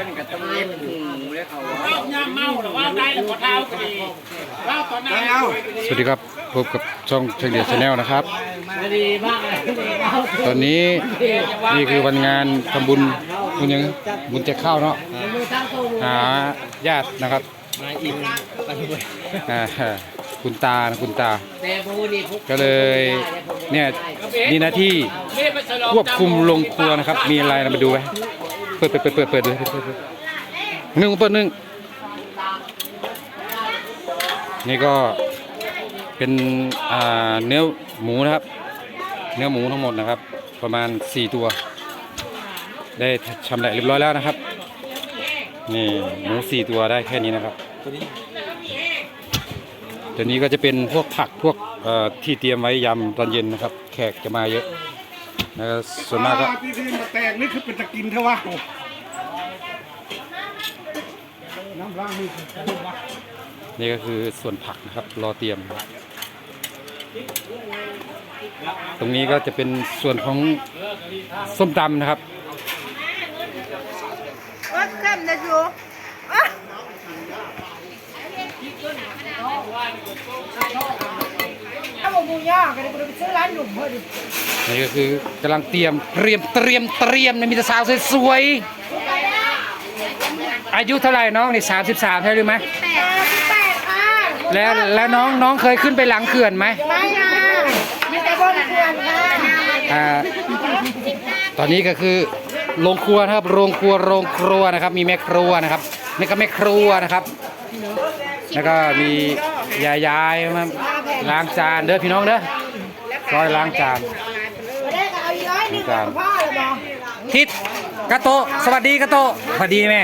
ว่นก็ต้องเล็บหูเลยเขาว่าเล่าเมาหรือว่าได้หรือว่าเท้าก็ดีเล่าตอนนั้นสวัสดีครับพบกับช่องเฉลียชาแนลนะครับ ดีมากเลยตอนนี้นี่คือวันงานทำบุญบุญยังบุญแจกข้าวเนาะหาญาตินะครับมาอินไปด้วยอ่าคุณตานะคุณตา แต่บูนี่พวกก็เลยเนี่ยมีหน้าที่ควบคุมโรงครัวนะครับ มีอะไรเรามาดูไหม เปิดเปิดเปิดเปิดเปิดเลยเปิดหนึ่งเปิดหนึ่งนี่ก็เป็นเนื้อหมูนะครับ เนื้อหมูทั้งหมดนะครับ ประมาณ 4 ตัว ได้ชำแหละเรียบร้อยแล้วนะครับ นี่หมู 4 ตัวได้แค่นี้นะครับตัวนี้ก็จะเป็นพวกผักพวกที่เตรียมไว้ยำตอนเย็นนะครับ แขกจะมาเยอะ นะครับส่วนมากก็ที่ที่มาแตกนี่คือเป็นตะกินเท่าว่าน้ำร่างนี่คือนี่ก็คือส่วนผักนะครับ รอเตรียม ตรงนี้ก็จะเป็นส่วนของส้มตำนะครับ Ớt cam là gì? À. Ăn một bùi nha, cái này tôi ซื้อร้านหนุ่มเพื่อดินี่ก็คือกำลังเตรียมเตรียมเตรียมเตรียมนะมีแต่สาวสวยๆอายุเท่าไหร่น้องนี่สามสิบสามใช่หรือไหมแปดแปดค่ะแล้วแล้วน้องน้องเคยขึ้นไปหลังเขื่อนไหมไม่ค่ะมีแต่บนเขื่อนค่ะอ่าตอนนี้ก็คือโรงครัวนะครับโรงครัวโรงครัวนะครับ มีแม่ครัวนะครับนี่ก็แม่ครัวนะครับ แล้วก็มียายยายๆมาล้างจานเด้อพี่น้องเด้อซอยล้างจานมาได้ก็เอาอีกร้อยหนึงกับพ่อเลยบอกทิศกาโตะสวัสดีกาโตะสวัสดีแม่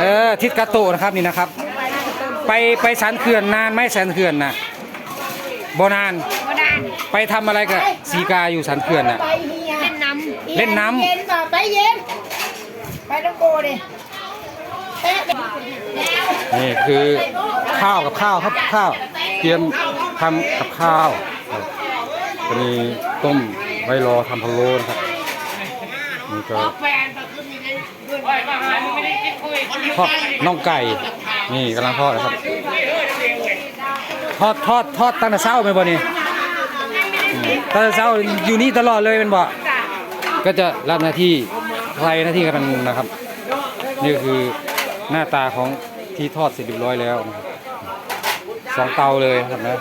เออทิศกาโตะนะครับนี่นะครับ ไปไปสันเขื่อนนานไหมสันเขื่อนน่ะโบนานมาได้ไปทำอะไรกับสีกาอยู่สันเขื่อนน่ะไปเฮียเล่นน้ำเล่นน้ำเย็นป่ะไปเย็นไปต้องโกดิเอ๊ะ นี่คือข้าวกับข้าวครับข้าวเตรียมทำกับข้าวครับอันนี้ต้มไว้รอทำพะโล้นะครับนี่ก็แฟนก็คือมีทอดน่องไก่ นี่กำลังทอดนะครับ ทอดทอดทอดตั้งแต่เช้าไหมบ่นี่ตั้งแต่เช้าอยู่นี่ตลอดเลยเป็นบ่ก็จะรับหน้าที่ใครหน้าที่กันนะครับ นี่ก็คือ หน้าตาของที่ทอดเสร็จเรียบร้อยแล้วนะครับสองเตาเลยครับนะ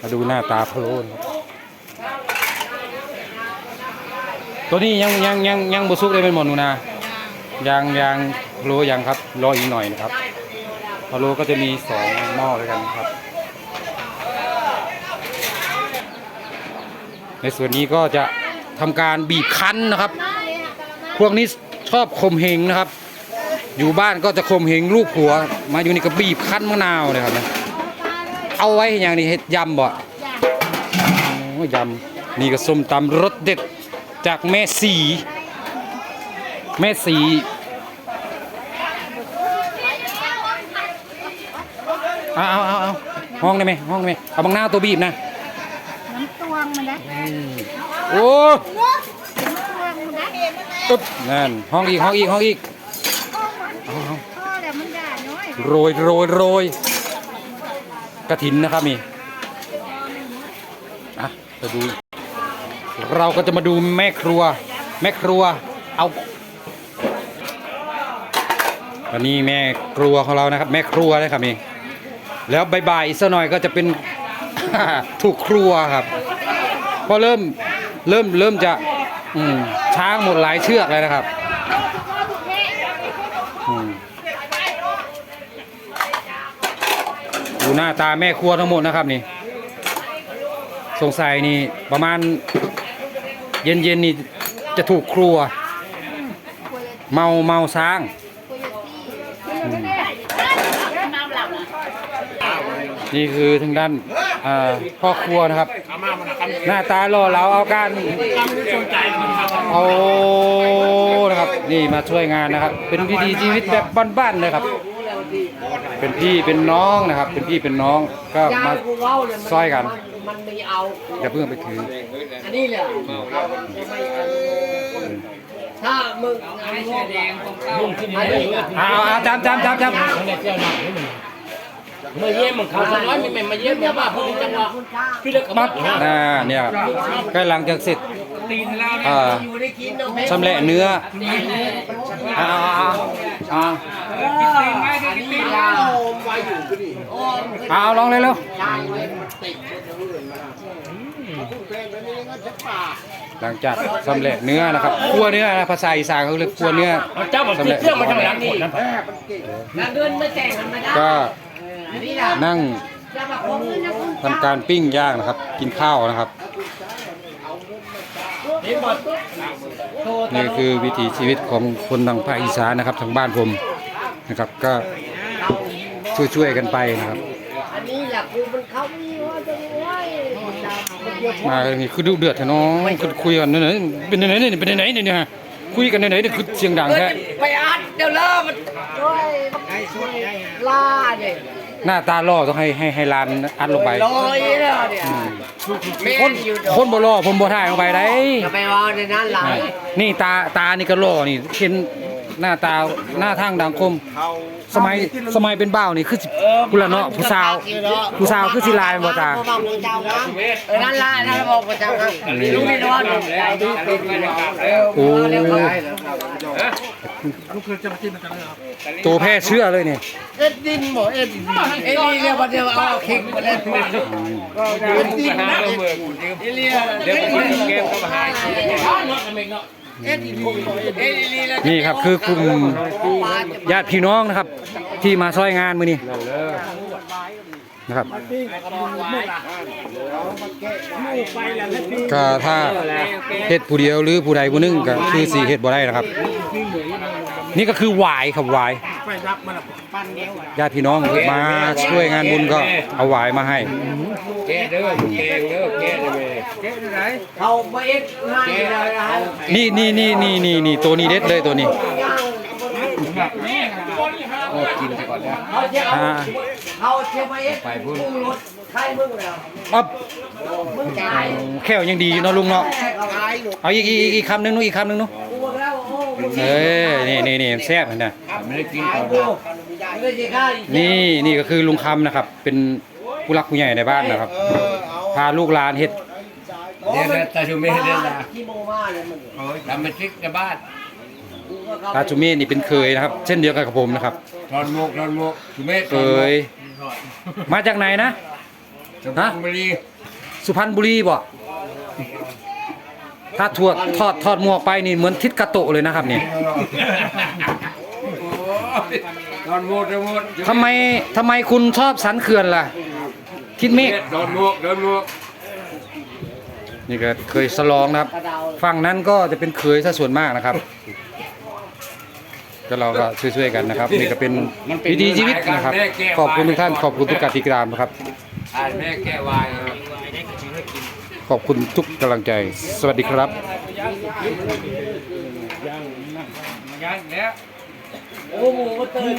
มาดูหน้าตาพะโล้นตัวนี้ยังยังยังยังบุซุกได้เป็นหมดหนูนายังยังพะโล้ยังครับรออีกหน่อยนะครับพะโล้ก็จะมีสองหม้อด้วยกันครับ ในส่วนนี้ก็จะทำการบีบคั้นนะครับ พวกนี้ชอบข่มเหงนะครับ อยู่บ้านก็จะข่มเหงลูกผัว มาอยู่นี่ก็บีบคั้นมะนาวเลยครับนะเอาไว้อย่างนี้เห็ดยำบ่โอ้ยำนี่ก็ส้มตำรสเด็ดจากแม่สี แม่สีเอาเอาเอาเอาห้องได้ไหมห้องได้ไหมเอาบางหน้าวตัวบีบนะ น้ำตวงมันนะโอ้น้ำตวงมันนะตึ๊บนั่นห้องอีกห้องอีกห้องอีกเอาเอาพ่อเดี๋ยวมันด่าน้อยโรยโรยโรยกระถินนะครับนี่อะไปดู เราก็จะมาดูแม่ครัว แม่ครัวเอาอันนี้แม่ครัวของเรานะครับ แม่ครัวเลยครับนี่แล้วบ่ายๆอีกสักหน่อยก็จะเป็น ถูกครัวครับเพอเริ่มเริ่มเริ่มจะอืมช้างหมดหลายเชือกเลยนะครับดูหน้าตาแม่ครัวทั้งหมดนะครับนี่ สงสัยนี่ประมาณ เย็นเย็นๆนี่จะถูกครัว เมาเมาช้างนี่คือทางด้าน อ่าพ่อครัวนะครับหน้าตาหล่อเหลาเอาการสนใจมันครับเอานะครับ นี่มาช่วยงานนะครับ เป็นวิถีชีวิตแบบบ้านๆเลยครับ เป็นพี่เป็นน้องนะครับ เป็นพี่เป็นน้องก็มาซอยกันมันไม่เอาอย่าเพิ่งไปถือ อันนี้แหละถ้ามึงอันนี้แดงของเขาอันนี้ เอาเอาจำจำจำจำ มาเยี่ยมเขาน้อยไม่มาเยี่ยมเนี่ยว่าพวกนี้จังหวะพี่เล็กปั๊บน่าเนี่ยใกล้หลังจากเสร็จอ่าอยู่ได้กินน้องเพชำแหละเนื้ออาอาอาอันนี้ยาโอ้มเอาเอาลองเลยเร็ว หลังจากชำแหละเนื้อนะครับคั่วเนื้อนะภาษาอีสานเขาเรียกคั่วเนื้อเจ้าบอกชำแหละเครื่องมาทำหลังนี่แล้วเดินไม่แต่งกันไม่ได้ก็อันนี้ล่ะนั่งจะมาคงนะคุณทำการปิ้งย่างนะครับ กินข้าวนะครับ นี่คือวิถีชีวิตของคนทางภาคอีสานนะครับทางบ้านผมนะครับ ก็ช่วยๆกันไปนะครับอั นนี้แหละคือมันเขามีว่าจะไว้มาอย่างนี้คือดุเดือดแท้เน้องคือคุยกันไหนๆเป็นไหนๆเนี่ยเป็นไหนๆเนี่ยเนี่ยคุยกันไหนๆเนี่ยคือเสียงดังแท้ไปอัดเดี๋ยวเลิกมันด้วยล่าเนี่ยหน้าตาล่อต้องให้ให้ให้ลานอัดลงไปลอยแล้วเนี่ยแม่คนอยู่คนบ่ล่อผมบ่ถ่ายลงไปได้จะไปวางในนั้นหลังนี่ตาตานี่ก็ล่อนี่เห็น หน้าตาหน้าทางดังคมสมัยสมัยเป็นบ่าวนี่คือสิกุละเนาะผู้สาวผู้สาวคือสิลายบ่ตาบอกผู้เจ้าครับเออนั่นล่ะนั่นบอกผู้เจ้าครับลูกนี่นอนใจดีเป็นไปเลยครับโอ้ลูกเคยจะมาจิ้มมันจังเลยครับตัวแพร่เชื่อเลยนี่เอ็ดดินบ่เอ็ดดินเอ็ดดินเนี่ยวันเดียวเอาคิงมาเล่นมาเอ็ดดินนะเอ็ดดินเดี๋ยวคนเกมก็มาหาเอ็ดดินเอ็ดดิ นี่ครับคือกลุ่มญาติพี่น้องนะครับ ที่มาซ้อยงานมือนี้นะครับก็ถ้าเห็ดผู้เดียวหรือผู้ใดผู้หนึงก็คือสิเห็ดบ่ได้นะครับ นี่ก็คือวายครับวาย ญาติพี่น้องมาช่วยงานบุญก็เอาหวายมาให้แกเด้อแกเด้อแกเด้อเขาไม่เอ็ดให้เลยนะฮะนี่นี่นี่นี่นี่นี่ตัวนี้เด็ดเลยตัวนี้กินไปก่อนแล้วเขาจะเอาอ่าเขาจะไปเอ็ดมึงรถใครมึงแล้วปั๊บมึงตายแค่วยังดีอยู่เนาะลุงเนาะเขาตายหนูเอาอีกอีกอีกอีกคำหนึงนู้นอีกคำหนึงนู้นกลัวแล้วโอ้มึงเอ้ยนี่นี่นี่แซ่บเห็นไหมไม่ได้กินตายก่อน นี่นี่ก็คือลุงคำนะครับ เป็นผู้รักผู้ใหญ่ในบ้านนะครับ พาลูกหลานเฮ็ดเดี๋ยวตาชูเมเดินนะที่โมมาเลยมันทำเป็นทริกในบ้านตาจุเมฆนี่เป็นเคยนะครับ เช่นเดียวกันกับผมนะครับทอนหมกทอนหมกชูเมเคย มาจากไหนนะฮะบุรีสุพรรณบุรีบ่ถ้าถวดทอดทอดหมวกไปนี่เหมือนทิศกาโตะเลยนะครับเนี่ย ทอนหมกทอนหมกทำไมทำไมคุณชอบสันเขื่อนล่ะ ทิศเมฆทอนหมกทอนหมกนี่ก็เคยสลองนะครับ ฝั่งนั้นก็จะเป็นเคยซะส่วนมากนะครับ ก็เราก็ช่วยๆกันนะครับ นี่ก็เป็นวิถีชีวิตนะครับ ขอบคุณทุกท่าน ขอบคุณทุกการติดตามนะครับอ่านแม่แก้วายครับขอบคุณทุกกำลังใจ สวัสดีครับ ยังแล้